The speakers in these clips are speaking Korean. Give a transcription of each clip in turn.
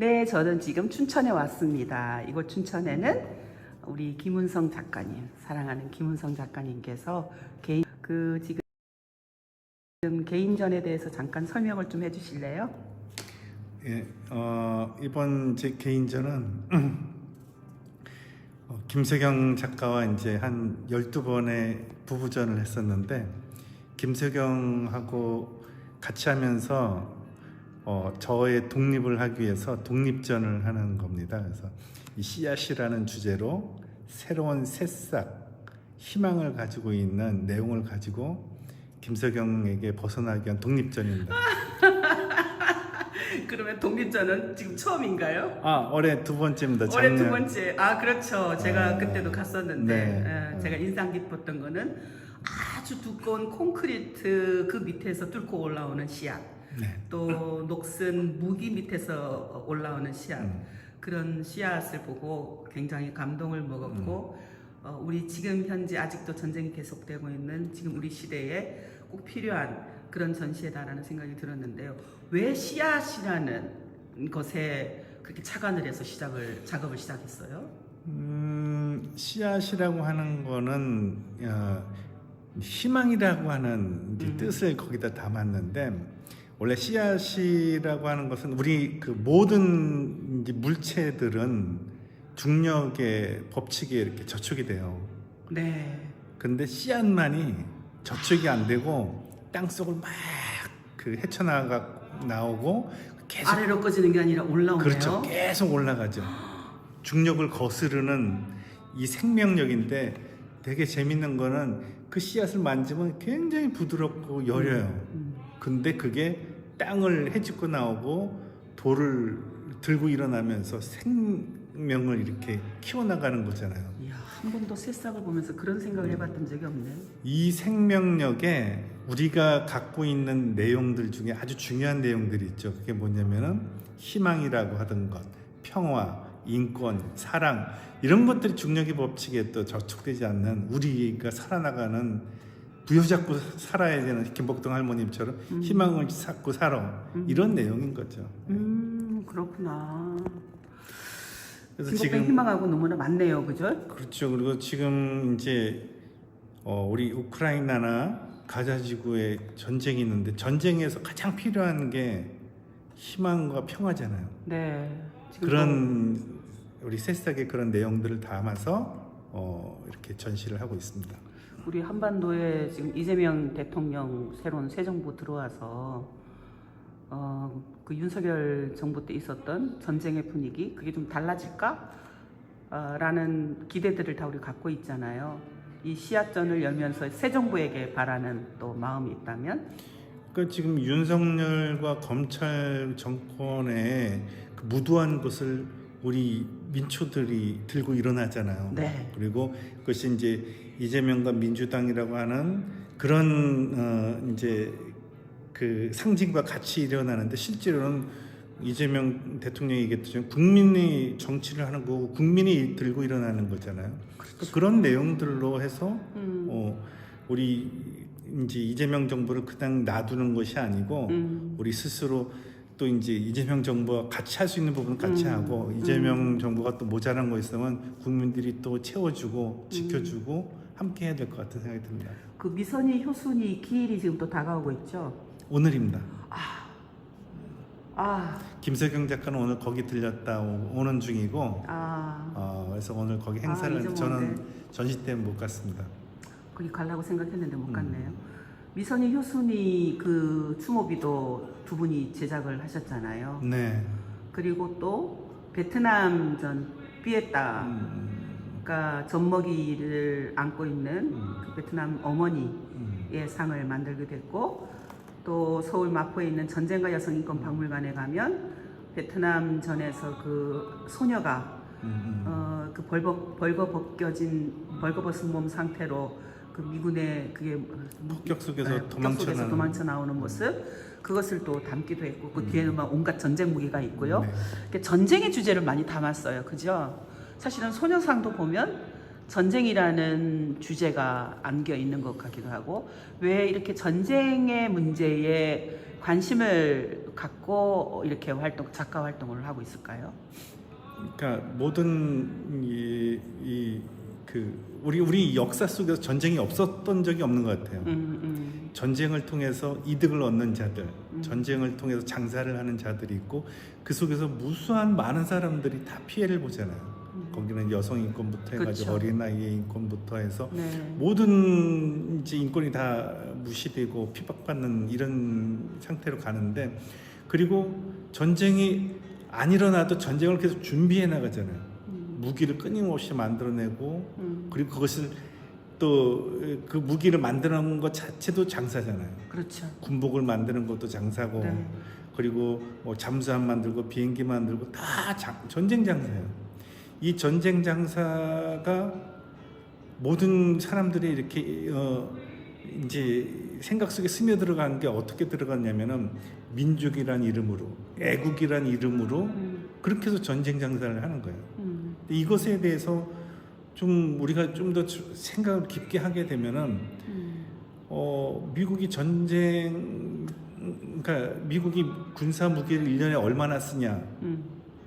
네, 저는 지금 춘천에 왔습니다. 이곳 춘천에는 우리 김은성 작가님, 사랑하는 김은성 작가님께서 개인 그 지금 개인전에 대해서 잠깐 설명을 좀 해주실래요? 예, 어, 이번 제 개인전은 어, 김세경 작가와 이제 한 12번의 부부전을 했었는데 김세경하고 같이 하면서 어, 저의 독립을 하기 위해서 독립전을 하는 겁니다. 그래서 이 씨앗이라는 주제로 새로운 새싹, 희망을 가지고 있는 내용을 가지고 김세경에게 벗어나기 위한 독립전입니다. 그러면 독립전은 지금 처음인가요? 아 올해 두 번째입니다. 올해 두 작년. 번째. 아 그렇죠. 제가 아, 그때도 갔었는데 네. 예, 제가 인상 깊었던 거는 아주 두꺼운 콘크리트 그 밑에서 뚫고 올라오는 씨앗, 네. 또 녹슨 무기 밑에서 올라오는 씨앗. 음. 그런 씨앗을 보고 굉장히 감동을 먹었고 어, 우리 지금 현재 아직도 전쟁이 계속되고 있는 지금 우리 시대에 꼭 필요한 그런 전시회다라는 생각이 들었는데요. 왜 씨앗이라는 것에 그렇게 착안을 해서 시작을 작업을 시작했어요? 음, 씨앗이라고 하는 거는 어, 희망이라고 하는 음. 뜻을 거기다 담았는데 원래 씨앗이라고 하는 것은 우리 그 모든 이제 물체들은 중력의 법칙에 이렇게 저축이 돼요. 네. 근데 씨앗만이 저축이 안 되고 땅 속을 막 그 헤쳐나가 나오고 계속 아래로 꺼지는 게 아니라 올라오네요. 그렇죠. 계속 올라가죠. 중력을 거스르는 이 생명력인데 되게 재밌는 거는 그 씨앗을 만지면 굉장히 부드럽고 여려요. 음. 근데 그게 땅을 헤집고 나오고 돌을 들고 일어나면서 생명을 이렇게 키워나가는 거잖아요. 이야, 한 번도 새싹을 보면서 그런 생각을 해봤던 적이 없네. 이 생명력에 우리가 갖고 있는 내용들 중에 아주 중요한 내용들이 있죠. 그게 뭐냐면은 희망이라고 하던 것, 평화, 인권, 사랑 이런 것들이 중력의 법칙에 또 저촉되지 않는 우리가 살아나가는 부여 잡고 살아야 되는 김복동 할머님처럼 음. 희망을 찾고 살아 음. 이런 내용인 거죠. 음, 그렇구나. 그래서 지금 희망하고 너무나 많네요, 그죠? 그렇죠. 그리고 지금 이제 어, 우리 우크라이나나 가자 지구에 전쟁이 있는데 전쟁에서 가장 필요한 게 희망과 평화잖아요. 네. 그런 우리 새싹의 그런 내용들을 담아서 어, 이렇게 전시를 하고 있습니다. 또 우리 한반도에 지금 이재명 대통령 새로운 새 정부 들어와서 어, 그 윤석열 정부 때 있었던 전쟁의 분위기 그게 좀 달라질까? 어, 라는 기대들을 다 우리 갖고 있잖아요. 이 씨앗전을 열면서 새 정부에게 바라는 또 마음이 있다면 그 지금 윤석열과 검찰 정권의 그 무도한 것을 우리 민초들이 들고 일어나잖아요. 네. 그리고 그것이 이제 이재명과 민주당이라고 하는 그런 어 이제 그 상징과 같이 일어나는데 실제로는 이재명 대통령이 얘기했듯이 국민이 정치를 하는 거고 국민이 들고 일어나는 거잖아요. 그런 내용들로 해서 음, 어 우리 이제 이재명 정부를 그냥 놔두는 것이 아니고 음, 우리 스스로 또 이제 이재명 정부와 같이 할 수 있는 부분은 같이 음, 하고 이재명 정부가 또 모자란 거 있으면 국민들이 또 채워주고 음. 지켜주고 함께 해야 될 것 같은 생각이 듭니다. 그 미선이 효순이 기일이 지금 또 다가오고 있죠. 오늘입니다. 아, 김세경 작가는 오늘 거기 들렸다 오- 오는 중이고 아, 어, 그래서 오늘 거기 아, 행사를 이제 저는 오는데. 전시 때문에 못 갔습니다. 거기 가려고 생각했는데 못 음. 갔네요. 미선이 효순이 그 추모비도 두 분이 제작을 하셨잖아요. 네. 그리고 또 베트남전 피에따가 음, 젖먹이를 안고 있는 음, 그 베트남 어머니의 음, 상을 만들게 됐고 또 서울 마포에 있는 전쟁과 여성인권 박물관에 가면 베트남 전에서 그 소녀가 음. 어, 그 벌거 벌거 벗겨진 벌거벗은 몸 상태로 그 미군의 그게 폭격 속에서 네, 도망쳐 속에서 도망쳐 나오는 모습 그것을 또 담기도 했고 그 뒤에는 막 온갖 전쟁 무기가 있고요. 네. 전쟁의 주제를 많이 담았어요. 그죠? 사실은 소녀상도 보면 전쟁이라는 주제가 안겨 있는 것 같기도 하고 왜 이렇게 전쟁의 문제에 관심을 갖고 이렇게 활동 작가 활동을 하고 있을까요? 그러니까 모든 이 그 우리 우리 역사 속에서 전쟁이 없었던 적이 없는 것 같아요. 음, 음, 전쟁을 통해서 이득을 얻는 자들, 음. 전쟁을 통해서 장사를 하는 자들이 있고 그 속에서 무수한 많은 사람들이 다 피해를 보잖아요. 음. 거기는 여성 인권부터 해가지고 그쵸. 어린 아이의 인권부터 해서 네. 모든 이제 인권이 다 무시되고 핍박받는 이런 상태로 가는데 그리고 전쟁이 안 일어나도 전쟁을 계속 준비해 나가잖아요. 음, 무기를 끊임없이 만들어내고 음, 그리고 그것을 또 그 무기를 만드는 것 자체도 장사잖아요. 그렇죠. 군복을 만드는 것도 장사고 네. 그리고 뭐 잠수함 만들고 비행기 만들고 다 장- 전쟁 장사예요. 이 전쟁 장사가 모든 사람들이 이렇게 어 이제 생각 속에 스며들어간 게 어떻게 들어갔냐면은 민족이란 이름으로 애국이란 이름으로 음, 그렇게 해서 전쟁 장사를 하는 거예요. 이것에 대해서 좀 우리가 좀 더 생각을 깊게 하게 되면은 음, 어, 미국이 전쟁, 그러니까 미국이 군사 무기를 1년에 얼마나 쓰냐? 음.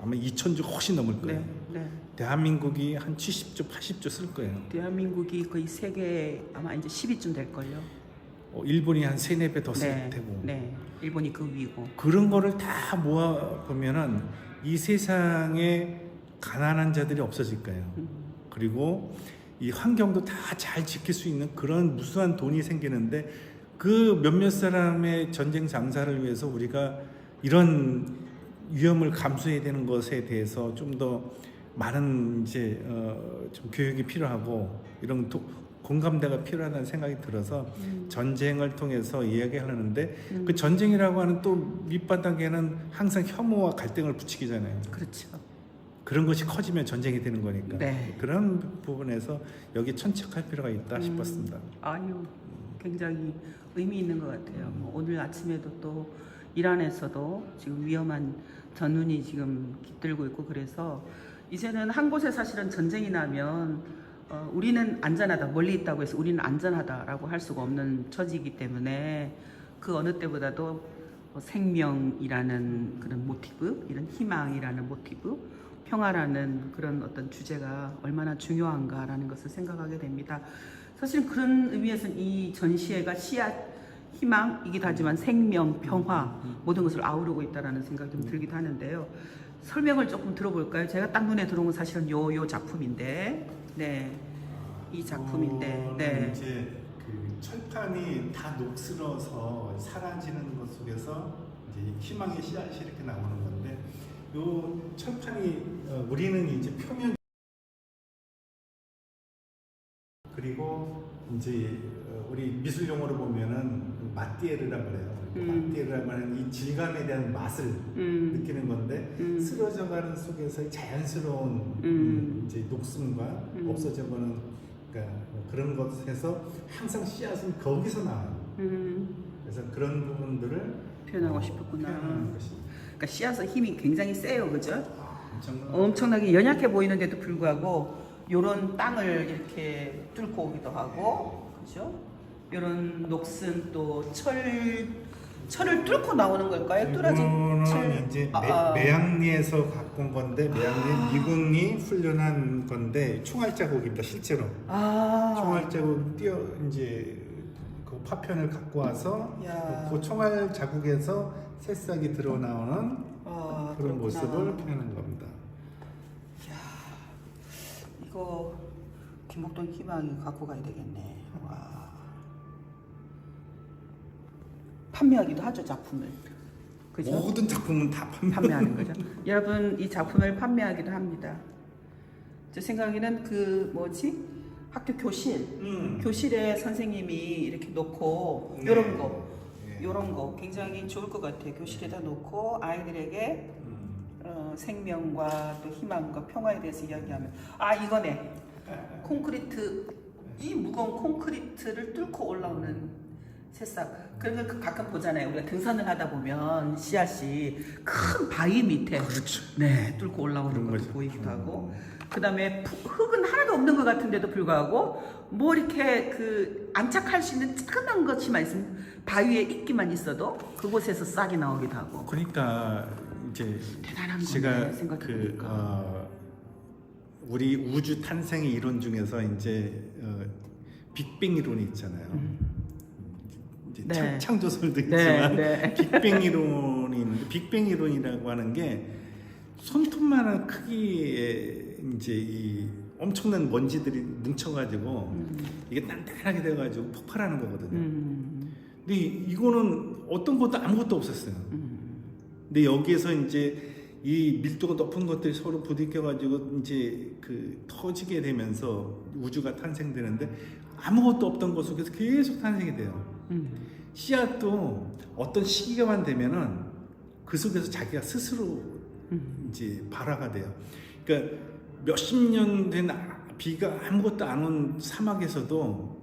아마 2천 조 훨씬 넘을 거예요. 네, 네. 대한민국이 한 70조, 80조 쓸 거예요. 대한민국이 거의 세계 아마 이제 10위쯤 될 걸요. 어, 일본이 한 3, 4배 더쓸 네, 테고. 네. 일본이 그 위고. 그런 거를 다 모아 보면은 이 세상에 가난한 자들이 없어질 거예요. 음, 그리고 이 환경도 다 잘 지킬 수 있는 그런 무수한 돈이 생기는데 그 몇몇 사람의 전쟁 장사를 위해서 우리가 이런 위험을 감수해야 되는 것에 대해서 좀 더 많은 이제 어, 좀 교육이 필요하고 이런 도, 공감대가 필요하다는 생각이 들어서 음, 전쟁을 통해서 이야기하려는데 음. 그 전쟁이라고 하는 또 밑바닥에는 항상 혐오와 갈등을 부추기잖아요. 그렇죠. 그런 것이 커지면 전쟁이 되는 거니까 네. 그런 부분에서 여기 천착할 필요가 있다 음. 싶었습니다. 아유, 굉장히 의미 있는 것 같아요. 뭐 오늘 아침에도 또 이란에서도 지금 위험한 전운이 지금 깃들고 있고 그래서 이제는 한 곳에 사실은 전쟁이 나면 어, 우리는 안전하다 멀리 있다고 해서 우리는 안전하다라고 할 수가 없는 처지이기 때문에 그 어느 때보다도 어, 생명이라는 그런 모티브, 이런 희망이라는 모티브, 평화라는 그런 어떤 주제가 얼마나 중요한가라는 것을 생각하게 됩니다. 사실 그런 의미에서는 이 전시회가 씨앗, 희망이기도 하지만 생명, 평화 모든 것을 아우르고 있다라는 생각이 좀 들기도 하는데요. 설명을 조금 들어볼까요? 제가 딱 눈에 들어온 건 사실은 요 요 작품인데, 네, 이 작품인데, 어, 네, 이제 그 철판이 다 녹슬어서 사라지는 것 속에서 이제 희망의 씨앗이 이렇게 나오는 건데 요 철판이 어, 우리는 이제 표면 그리고 이제 어, 우리 미술 용어로 보면은 마띠에르라고 그래요. 음. 마띠에르라고 하는 이 질감에 대한 맛을 음, 느끼는 건데 음, 쓰러져가는 속에서 자연스러운 음. 음, 이제 녹음과 음. 없어져가는 그러니까 그런 것에서 항상 씨앗은 거기서 나와요. 음, 그래서 그런 부분들을 표현하고 어, 싶었구나. 표현하는 것입니다. 그러니까 씨앗의 힘이 굉장히 세요, 그죠? 엄청난 엄청나게 연약해 보이는데도 불구하고 요런 땅을 이렇게 뚫고 오기도 하고 그죠? 요런 녹슨 또 철 철을 뚫고 나오는 걸까요? 뚫어진 이거는 철 이제 아, 매, 아. 매양리에서 갖고 온 건데 매양리 아. 미군이 훈련한 건데 총알 자국입니다 실제로 아 총알 자국 띄어 이제 그 파편을 갖고 와서 야. 그 총알 자국에서 새싹이 드러 나오는 아, 그런 그렇구나. 모습을 표현한 겁니다. 야 이거 김목동 희망이 갖고 가야 되겠네. 와 판매하기도 하죠 작품을. 그죠? 모든 작품은 다 판매. 판매하는 거죠. 여러분 이 작품을 판매하기도 합니다. 제 생각에는 그 뭐지 학교 교실 음. 교실에 선생님이 이렇게 놓고 네. 요런 거 네. 요런 거 굉장히 좋을 것 같아요. 교실에다 놓고 아이들에게 음. 어, 생명과 또 희망과 평화에 대해서 이야기하면 아 이거네 콘크리트 이 무거운 콘크리트를 뚫고 올라오는 새싹. 그러면 그 가끔 보잖아요. 우리가 등산을 하다 보면 씨앗이 큰 바위 밑에 그렇죠. 네 뚫고 올라오는 그런 것도 거죠. 보이기도 하고. 음. 그다음에 푸- 흙은 하나도 없는 것 같은데도 불구하고 뭐 이렇게 그 안착할 수 있는 조그만 것이만 있으면 바위에 있기만 있어도 그곳에서 싹이 나오기도 하고 그러니까 이제 대단한 거네 제가 생각해 그 보니까. 어, 우리 우주 탄생의 이론 중에서 이제 어, 빅뱅 이론이 있잖아요. 네. 창, 창조설도 네, 있지만 네. 빅뱅 이론이 있는데 빅뱅 이론이라고 하는 게 손톱만한 크기의 이제 이 엄청난 먼지들이 뭉쳐가지고 음, 이게 단단하게 돼가지고 폭발하는 거거든요. 음, 근데 이- 이거는 어떤 것도 아무것도 없었어요. 음, 근데 여기에서 이제 이 밀도가 높은 것들이 서로 부딪혀가지고 이제 그 터지게 되면서 우주가 탄생되는데 아무것도 없던 것 속에서 계속 탄생이 돼요. 음, 씨앗도 어떤 시기가만 되면은 그 속에서 자기가 스스로 음. 이제 발화가 돼요. 그러니까 몇십 년 된 비가 아무것도 안 온 사막에서도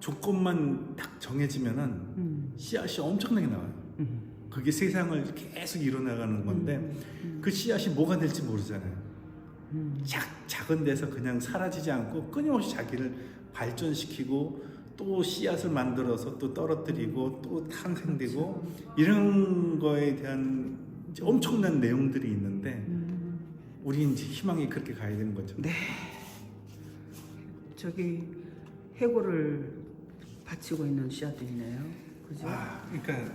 조건만 딱 정해지면은 음, 씨앗이 엄청나게 나와요. 음. 그게 세상을 계속 이뤄나가는 건데 그 씨앗이 뭐가 될지 모르잖아요. 음. 작, 작은 데서 그냥 사라지지 않고 끊임없이 자기를 발전시키고 또 씨앗을 만들어서 또 떨어뜨리고 또 탄생되고 이런 거에 대한 엄청난 내용들이 있는데 음. 우리 이제 희망이 그렇게 가야 되는 거죠. 네. 저기 해골을 바치고 있는 씨앗들이네요. 그죠? 아, 그러니까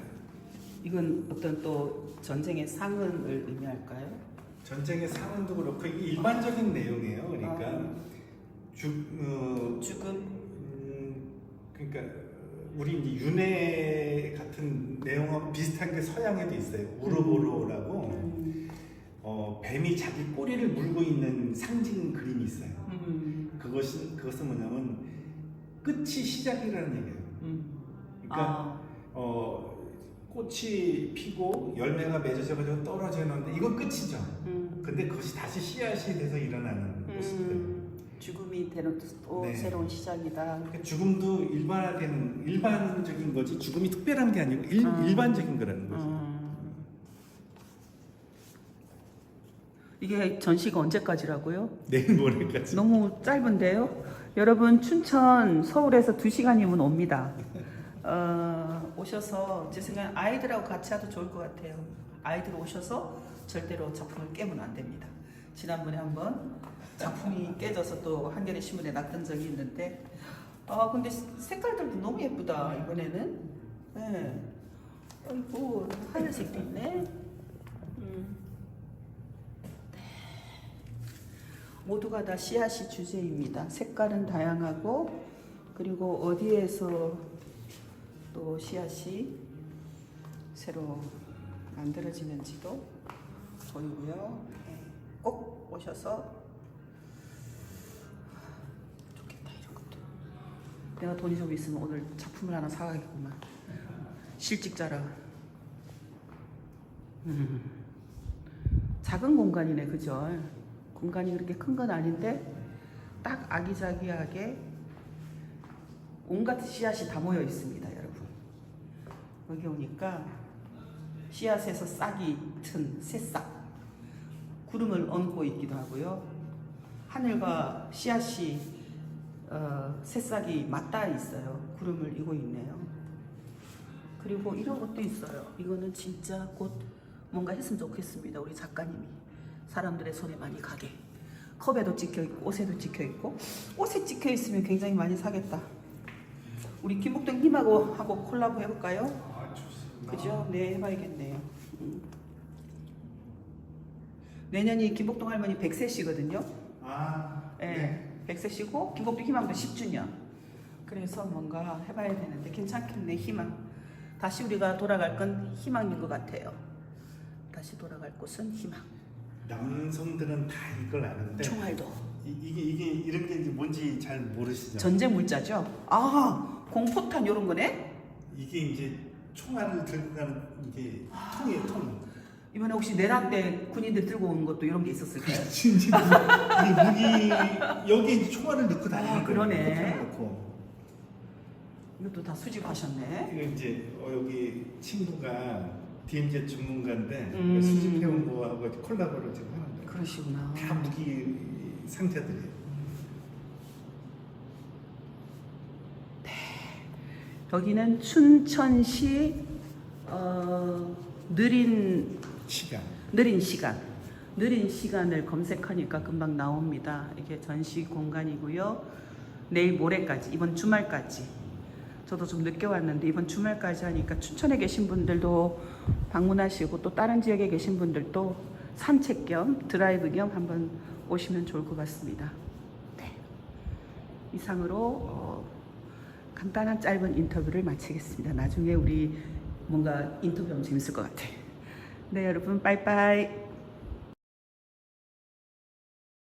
이건 어떤 또 전쟁의 상흔을 의미할까요? 전쟁의 상황도 그렇고 일반적인 내용이에요. 그러니까 아. 죽 어, 죽음. 음, 그러니까 우리 이제 윤회 같은 내용하고 비슷한 게 서양에도 있어요. 우로보로라고 음. 어, 뱀이 자기 꼬리를 물고 있는 상징 그림이 있어요. 음. 그것은 그것은 뭐냐면 끝이 시작이라는 얘기예요. 음. 그러니까 아. 어, 꽃이 피고 열매가 맺어져가지고 떨어지는데 이건 끝이죠. 음. 근데 그것이 다시 씨앗이 돼서 일어나는 모습들. 음. 죽음이 되는 또 네. 새로운 시작이다. 그러니까 죽음도 일반화되는 일반적인 거지 죽음이 특별한 게 아니고 일, 음. 일반적인 거라는 거죠. 음. 이게 전시가 언제까지라고요? 내일 모레까지. 너무 짧은데요? 여러분 춘천 서울에서 2 시간이면 옵니다. 어, 오셔서 제 생각에 아이들하고 같이 하도 좋을 것 같아요. 아이들 오셔서 절대로 작품을 깨면 안 됩니다. 지난번에 한번 작품이 깨져서 또 한겨레 신문에 났던 적이 있는데 아 근데 색깔들도 너무 예쁘다 이번에는 네. 아이고 하늘색도 있네 음. 모두가 다 씨앗이 주제입니다. 색깔은 다양하고 그리고 어디에서 또 씨앗이 새로 만들어지는지도 보이고요. 네, 꼭 오셔서 좋겠다 이런 것도. 내가 돈이 좀 있으면 오늘 작품을 하나 사가겠구만. 실직자라. 음. 작은 공간이네, 그죠? 공간이 그렇게 큰 건 아닌데 딱 아기자기하게 온갖 씨앗이 다 모여 있습니다, 여러분. 여기 오니까 씨앗에서 싹이 튼 새싹, 구름을 얹고 있기도 하고요. 하늘과 씨앗이 어, 새싹이 맞닿아 있어요. 구름을 이고 있네요. 그리고 이런 것도 있어요. 이거는 진짜 곧 뭔가 했으면 좋겠습니다. 우리 작가님이 사람들의 손에 많이 가게. 컵에도 찍혀 있고 옷에도 찍혀 있고 옷에 찍혀 있으면 굉장히 많이 사겠다. 우리 김복동 님하고 하고 콜라보 해볼까요? 아. 그죠? 네, 해봐야겠네요. 음. 내년이 김복동 할머니 100세시거든요. 아, 네. 100세시고 김복동 희망도 10주년. 그래서 뭔가 해봐야 되는데 괜찮겠네 희망. 다시 우리가 돌아갈 건 희망인 것 같아요. 다시 돌아갈 곳은 희망. 남성들은 다 이걸 아는데 총알도. 이, 이게 이게 이런 게 뭔지 잘 모르시죠? 전쟁 물자죠. 아 공포탄 이런 거네. 이게 이제 총알을 들고 가는 이게 통이에요, 통. 이번에 혹시 내란 때 군인들 들고 온 것도 이런 게 있었을까요? 무- 이 무기 여기 이제 총알을 넣고 다니는 아, 그러네. 거예요. 넣고. 이것도 다 수집하셨네. 이거 이제 어, 여기 친구가 DMZ 전문가인데 음. 수집해온 거하고 콜라보를 지금 하는 거예요. 그러시구나. 다 무기 상자들이에요. 여기는 춘천시 어, 느린 시간. 느린 시간. 느린 시간을 검색하니까 금방 나옵니다. 이게 전시 공간이고요. 내일 모레까지, 이번 주말까지. 저도 좀 늦게 왔는데 이번 주말까지 하니까 춘천에 계신 분들도 방문하시고 또 다른 지역에 계신 분들도 산책 겸 드라이브 겸 한번 오시면 좋을 것 같습니다. 네. 이상으로 어, 간단한 짧은 인터뷰를 마치겠습니다. 나중에 우리 뭔가 인터뷰하면 재밌을 것 같아. 네, 여러분, 빠이빠이.